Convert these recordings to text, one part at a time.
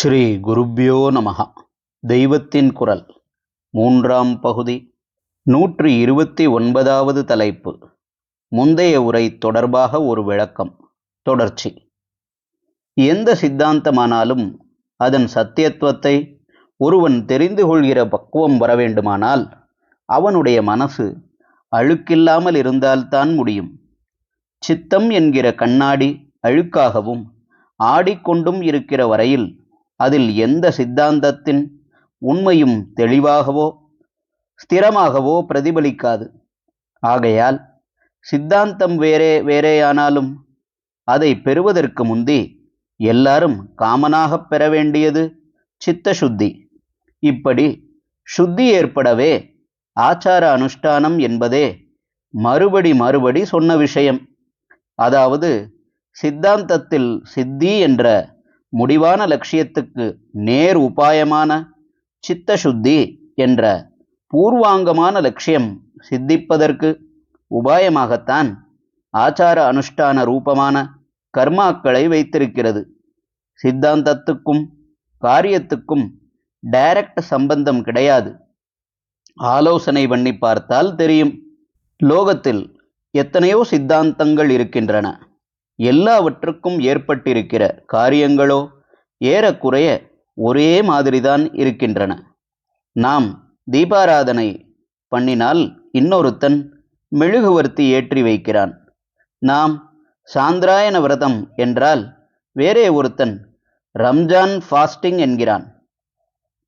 ஸ்ரீ குருப்யோ நமக தெய்வத்தின் குரல். மூன்றாம் பகுதி. நூற்றி இருபத்தி ஒன்பதாவது தலைப்பு. முந்தைய உரை தொடர்பாக ஒரு விளக்கம். தொடர்ச்சி. எந்த சித்தாந்தமானாலும் அதன் சத்தியத்துவத்தை ஒருவன் தெரிந்து கொள்கிற பக்குவம் வர வேண்டுமானால் அவனுடைய மனசு அழுக்கில்லாமல் இருந்தால்தான் முடியும். சித்தம் என்கிற கண்ணாடி அழுக்காகவும் ஆடிக்கொண்டும் இருக்கிற வரையில் அதில் எந்த சித்தாந்தத்தின் உண்மையும் தெளிவாகவோ ஸ்திரமாகவோ பிரதிபலிக்காது. ஆகையால் சித்தாந்தம் வேறே வேறேயானாலும் அதை பெறுவதற்கு முந்தி எல்லாரும் காமனாகப் பெற வேண்டியது சித்த சுத்தி இப்படி சுத்தி ஏற்படவே ஆச்சார அனுஷ்டானம் என்பதே மறுபடி மறுபடி சொன்ன விஷயம். அதாவது சித்தாந்தத்தில் சித்தி என்ற முடிவான லட்சியத்துக்கு நேர் உபாயமான சித்த சுத்தி என்ற பூர்வாங்கமான லட்சியம் சித்திப்பதற்கு உபாயமாகத்தான் ஆச்சார அனுஷ்டான ரூபமான கர்மாக்களை வைத்திருக்கிறது. சித்தாந்தத்துக்கும் காரியத்துக்கும் டைரக்ட் சம்பந்தம் கிடையாது. ஆலோசனை பண்ணி பார்த்தால் தெரியும். லோகத்தில் எத்தனையோ சித்தாந்தங்கள் இருக்கின்றன. எல்லாவற்றுக்கும் ஏற்பட்டிருக்கிற காரியங்களோ ஏறக்குறைய ஒரே மாதிரிதான் இருக்கின்றன. நாம் தீபாராதனை பண்ணினால் இன்னொருத்தன் மெழுகுவர்த்தி ஏற்றி வைக்கிறான். நாம் சாந்திராயண விரதம் என்றால் வேறே ஒருத்தன் ரம்ஜான் ஃபாஸ்டிங் என்கிறான்.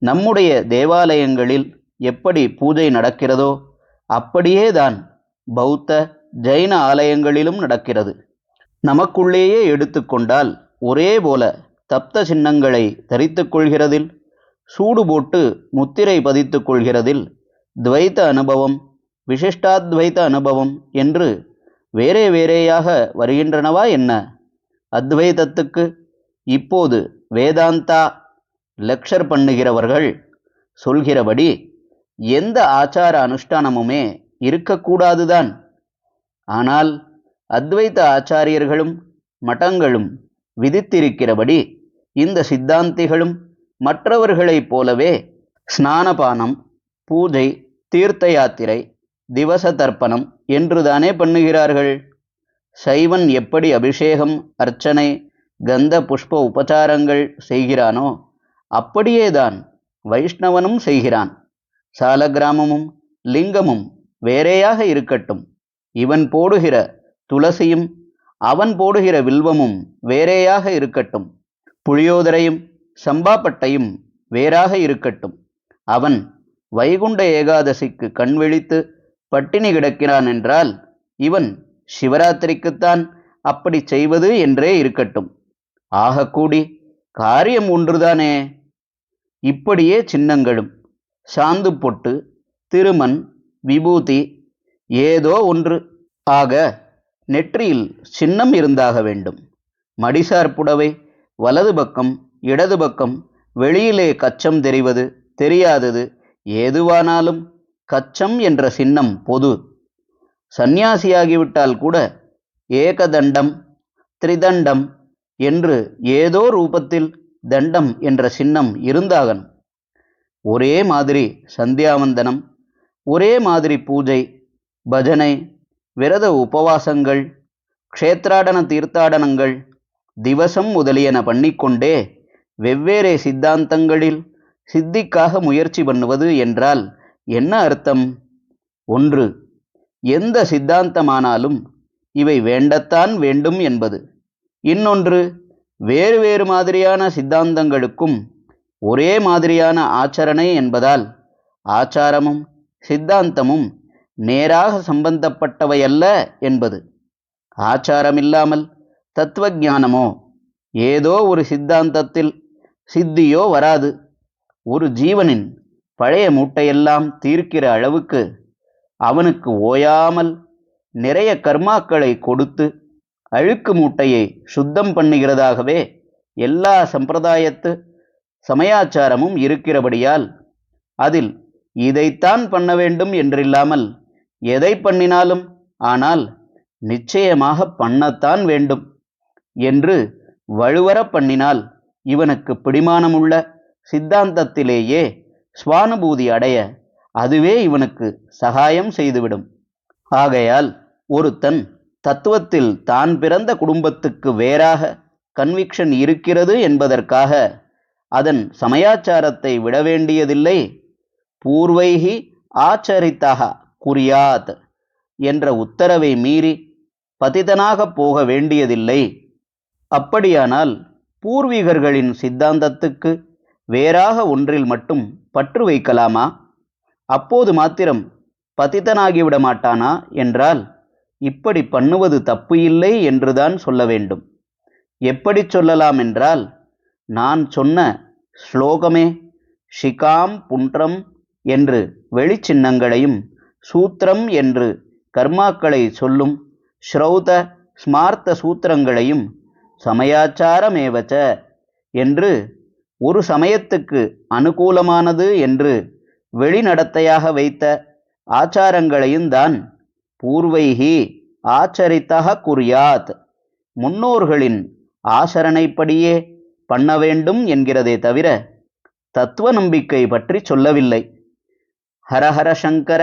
நம்முடைய தேவாலயங்களில் எப்படி பூஜை நடக்கிறதோ அப்படியே தான் பௌத்த ஜைன ஆலயங்களிலும் நடக்கிறது. நமக்குள்ளேயே எடுத்துக்கொண்டால் ஒரே போல தப்த சின்னங்களை தரித்து கொள்கிறதில் சூடு போட்டு முத்திரை பதித்து கொள்கிறதில் துவைத்த அனுபவம் விசிஷ்டாத்வைத்த அனுபவம் என்று வேறே வேறேயாக வருகின்றனவா என்ன? அத்வைதத்துக்கு இப்போது வேதாந்தா லெக்சர் பண்ணுகிறவர்கள் சொல்கிறபடி எந்த ஆச்சார அனுஷ்டானமுமே இருக்கக்கூடாதுதான். ஆனால் அத்வைத ஆச்சாரியர்களும் மட்டங்களும் விதித்திருக்கிறபடி இந்த சித்தாந்திகளும் மற்றவர்களைப் போலவே ஸ்நானபானம் பூஜை தீர்த்த யாத்திரை திவச தர்ப்பணம் என்றுதானே பண்ணுகிறார்கள்? சைவன் எப்படி அபிஷேகம் அர்ச்சனை கந்த புஷ்ப உபச்சாரங்கள் செய்கிறானோ அப்படியேதான் வைஷ்ணவனும் செய்கிறான். சாலகிராமமும் லிங்கமும் வேறேயாக இருக்கட்டும். இவன் போடுகிற துளசியும் அவன் போடுகிற வில்வமும் வேறேயாக இருக்கட்டும். புளியோதரையும் சம்பாப்பட்டையும் வேறாக இருக்கட்டும். அவன் வைகுண்ட ஏகாதசிக்கு கண் விழித்து பட்டினி கிடக்கிறான் என்றால் இவன் சிவராத்திரிக்குத்தான் அப்படி செய்வது என்றே இருக்கட்டும். ஆகக்கூடி காரியம் ஒன்றுதானே? இப்படியே சின்னங்களும் சாந்து பொட்டு திருமண் விபூதி ஏதோ ஒன்று ஆக நெற்றியில் சின்னம் இருந்தாக வேண்டும். மடிசார் புடவை வலது பக்கம் இடது பக்கம் வெளியிலே கச்சம் தெரிவது தெரியாதது ஏதுவானாலும் கச்சம் என்ற சின்னம் பொது. சந்நியாசியாகிவிட்டால் கூட ஏகதண்டம் திரிதண்டம் என்று ஏதோ ரூபத்தில் தண்டம் என்ற சின்னம் இருந்தாகணும். ஒரே மாதிரி சந்தியாவந்தனம் ஒரே மாதிரி பூஜை பஜனை விரத உபவாசங்கள் க்ஷேத்ராடன தீர்த்தாடனங்கள் திவசம் முதலியன பண்ணிக்கொண்டே வெவ்வேறே சித்தாந்தங்களில் சித்திக்காக முயற்சி பண்ணுவது என்றால் என்ன அர்த்தம்? ஒன்று எந்த சித்தாந்தமானாலும் இவை வேண்டத்தான் வேண்டும் என்பது. இன்னொன்று வேறு வேறு மாதிரியான சித்தாந்தங்களுக்கும் ஒரே மாதிரியான ஆச்சரணை என்பதால் ஆச்சாரமும் சித்தாந்தமும் நேராக சம்பந்தப்பட்டவையல்ல என்பது. ஆச்சாரமில்லாமல் தத்துவஞானமோ ஏதோ ஒரு சித்தாந்தத்தில் சித்தியோ வராது. ஒரு ஜீவனின் பழைய மூட்டையெல்லாம் தீர்க்கிற அளவுக்கு அவனுக்கு ஓயாமல் நிறைய கர்மாக்களை கொடுத்து அழுக்கு மூட்டையை சுத்தம் பண்ணுகிறதாகவே எல்லா சம்பிரதாயத்து சமயாச்சாரமும் இருக்கிறபடியால் அதில் இதைத்தான் பண்ண வேண்டும் என்றில்லாமல் எதை பண்ணினாலும் ஆனால் நிச்சயமாக பண்ணத்தான் வேண்டும் என்று வலுவர பண்ணினால் இவனுக்கு பிடிமானமுள்ள சித்தாந்தத்திலேயே சுவானுபூதி அடைய அதுவே இவனுக்கு சகாயம் செய்துவிடும். ஆகையால் ஒருத்தன் தத்துவத்தில் தான் பிறந்த குடும்பத்துக்கு வேறாக கன்விக்ஷன் இருக்கிறது என்பதற்காக அதன் சமயாச்சாரத்தை விட வேண்டியதில்லை. பூர்வைகி ஆச்சரித்தக. குறியாத் என்ற உத்தரவை மீறி பதிதனாக போக வேண்டியதில்லை. அப்படியானால் பூர்வீகர்களின் சித்தாந்தத்துக்கு வேறாக ஒன்றில் மட்டும் பற்று வைக்கலாமா? அப்போது மாத்திரம் பதிதனாகிவிட மாட்டானா என்றால் இப்படி பண்ணுவது தப்பு இல்லை என்றுதான் சொல்ல வேண்டும். எப்படி சொல்லலாம் என்றால் நான் சொன்ன ஸ்லோகமே ஷிகாம் புன்றம் என்று வெளிச்சின்னங்களையும் சூத்திரம் என்று கர்மாக்களை சொல்லும் ஸ்ரௌத ஸ்மார்த்த சூத்திரங்களையும் சமயாச்சாரமேவச்ச என்று ஒரு சமயத்துக்கு அனுகூலமானது என்று வெளிநடத்தையாக வைத்த ஆச்சாரங்களையும் தான் பூர்வைகி ஆச்சரித்தக குறியாத். முன்னோர்களின் ஆசரணைப்படியே பண்ண வேண்டும் என்கிறதே தவிர தத்துவ நம்பிக்கை பற்றி சொல்லவில்லை. ஹரஹர சங்கர